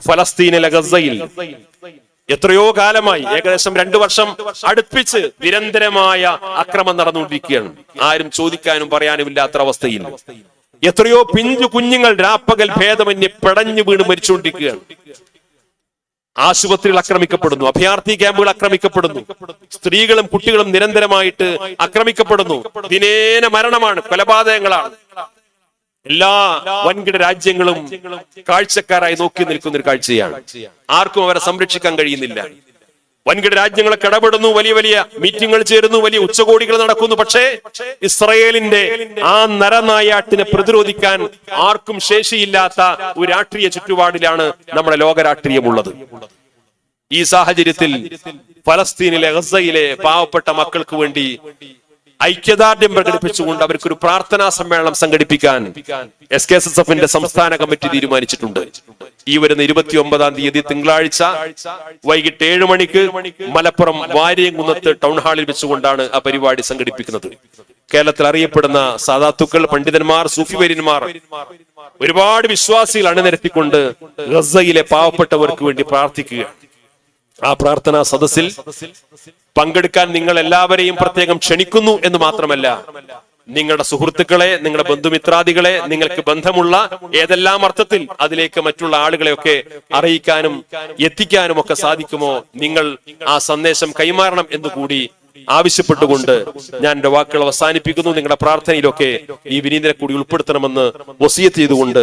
ഫലസ്തീനിലെ ഗസയിൽ എത്രയോ കാലമായി ഏകദേശം രണ്ടു വർഷം അടുപ്പിച്ച് നിരന്തരമായ അക്രമം നടന്നുകൊണ്ടിരിക്കുകയാണ്. ആരും ചോദിക്കാനും പറയാനും ഇല്ലാത്ത അവസ്ഥയിൽ. എത്രയോ പിഞ്ചു കുഞ്ഞുങ്ങൾ രാപ്പകൽ ഭേദമന്യെ പിടഞ്ഞു വീണ് മരിച്ചുകൊണ്ടിരിക്കുകയാണ്. ആശുപത്രികൾ ആക്രമിക്കപ്പെടുന്നു അഭയാർത്ഥി ക്യാമ്പുകൾ ആക്രമിക്കപ്പെടുന്നു സ്ത്രീകളും കുട്ടികളും നിരന്തരമായിട്ട് ആക്രമിക്കപ്പെടുന്നു. ദിനേന മരണമാണ് കൊലപാതകങ്ങളാണ്. എല്ലാ വൻകിട രാജ്യങ്ങളും കാഴ്ചക്കാരായി നോക്കി നിൽക്കുന്ന ഒരു കാഴ്ചയാണ്. ആർക്കും അവരെ സംരക്ഷിക്കാൻ കഴിയുന്നില്ല. വൻകിട രാജ്യങ്ങളൊക്കെ ഇടപെടുന്നു വലിയ വലിയ മീറ്റിംഗുകൾ ചേരുന്നു വലിയ ഉച്ചകോടികൾ നടക്കുന്നു. പക്ഷേ ഇസ്രയേലിന്റെ ആ നരനായാട്ടിനെ പ്രതിരോധിക്കാൻ ആർക്കും ശേഷിയില്ലാത്ത ഒരു രാഷ്ട്രീയ ചുറ്റുപാടിലാണ് നമ്മുടെ ലോക രാഷ്ട്രീയമുള്ളത് ഈ സാഹചര്യത്തിൽ ഫലസ്തീനിലെ ഗസയിലെ പാവപ്പെട്ട മക്കൾക്ക് വേണ്ടി ഐക്യദാർഢ്യം പ്രകടിപ്പിച്ചുകൊണ്ട് അവർക്കൊരു പ്രാർത്ഥനാ സമ്മേളനം സംഘടിപ്പിക്കാൻ എസ് കെ എസ് എസ് എഫിന്റെ സംസ്ഥാന കമ്മിറ്റി തീരുമാനിച്ചിട്ടുണ്ട്. ഈ വരുന്ന ഇരുപത്തി ഒമ്പതാം തീയതി തിങ്കളാഴ്ച വൈകിട്ട് ഏഴ് മണിക്ക് മലപ്പുറം വാര്യംകുന്നത്ത് ടൗൺ ഹാളിൽ വെച്ചുകൊണ്ടാണ് ആ പരിപാടി സംഘടിപ്പിക്കുന്നത്. കേരളത്തിൽ അറിയപ്പെടുന്ന സാധാത്തുക്കൾ പണ്ഡിതന്മാർ സൂഫി വര്യന്മാർ ഒരുപാട് വിശ്വാസികൾ അണിനിരത്തിക്കൊണ്ട് ഗസയിലെ പാവപ്പെട്ടവർക്ക് വേണ്ടി പ്രാർത്ഥിക്കുകയാണ്. ആ പ്രാർത്ഥനാ സദസ്സിൽ പങ്കെടുക്കാൻ നിങ്ങൾ എല്ലാവരെയും പ്രത്യേകം ക്ഷണിക്കുന്നു എന്ന് മാത്രമല്ല നിങ്ങളുടെ സുഹൃത്തുക്കളെ നിങ്ങളുടെ ബന്ധുമിത്രാദികളെ നിങ്ങൾക്ക് ബന്ധമുള്ള ഏതെല്ലാം അർത്ഥത്തിൽ അതിലേക്ക് മറ്റുള്ള ആളുകളെയൊക്കെ അറിയിക്കാനും എത്തിക്കാനും ഒക്കെ സാധിക്കുമോ നിങ്ങൾ ആ സന്ദേശം കൈമാറണം എന്ന് കൂടി ആവശ്യപ്പെട്ടുകൊണ്ട് ഞാൻ എന്റെ വാക്കുകൾ അവസാനിപ്പിക്കുന്നു. നിങ്ങളുടെ പ്രാർത്ഥനയിലൊക്കെ ഈ വിനീതനെ കൂടി ഉൾപ്പെടുത്തണമെന്ന് വസിയത്ത് ചെയ്തുകൊണ്ട്